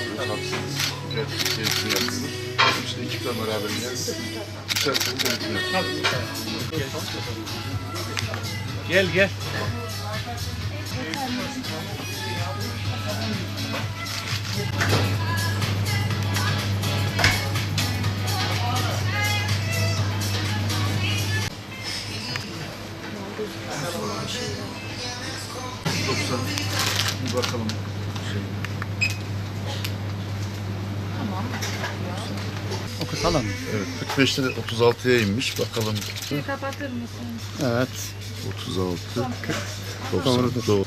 rahatsız. Ücret keyfini yapıyoruz. İşte ekipler beraber geldik. İçerisinde denetim yapıyoruz. Gel gel. Yoksa bir bakalım. Okutalım. evet 45'te de 36'ya inmiş. Bakalım. Bir kapatır mısın? Evet. 36. Doğrudur. 90. Doğru.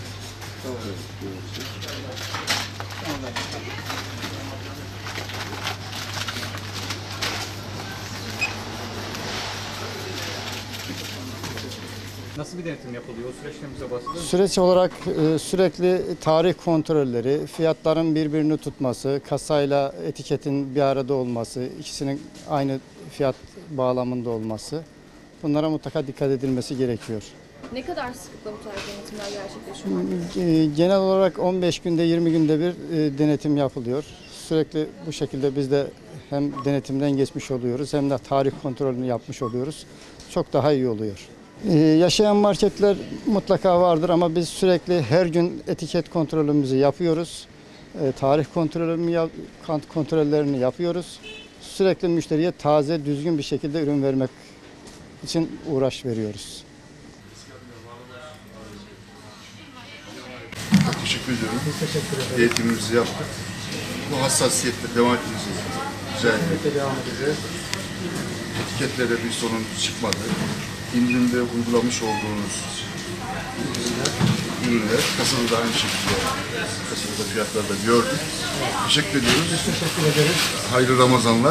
Nasıl bir denetim yapılıyor? O süreçten bize bahseder misin? Süreç olarak e, sürekli tarih kontrolleri, fiyatların birbirini tutması, kasayla etiketin bir arada olması, ikisinin aynı fiyat bağlamında olması. Bunlara mutlaka dikkat edilmesi gerekiyor. Ne kadar sıklıkla bu tarz denetimler gerçekleşiyor? E, Genel olarak 15 günde 20 günde bir e, denetim yapılıyor. Sürekli bu şekilde biz de hem denetimden geçmiş oluyoruz hem de tarih kontrolünü yapmış oluyoruz. Çok daha iyi oluyor. Ee, yaşayan marketler mutlaka vardır ama biz sürekli her gün etiket kontrolümüzü yapıyoruz. Ee, tarih kontrolümü yap- kant kontrollerini yapıyoruz. Sürekli müşteriye taze, düzgün bir şekilde ürün vermek için uğraş veriyoruz. Teşekkür ediyorum. Biz teşekkür ederiz. Eğitimimizi yaptık. Bu hassasiyetle devam edeceğiz. Güzel. Devam edeceğiz. Etiketlere bir sorun çıkmadı. İndirimde uygulamış olduğunuz ürünler kasada da aynı şekilde kasada fiyatlarda gördük. Teşekkür ediyoruz. Teşekkür ederiz. Hayırlı Ramazanlar.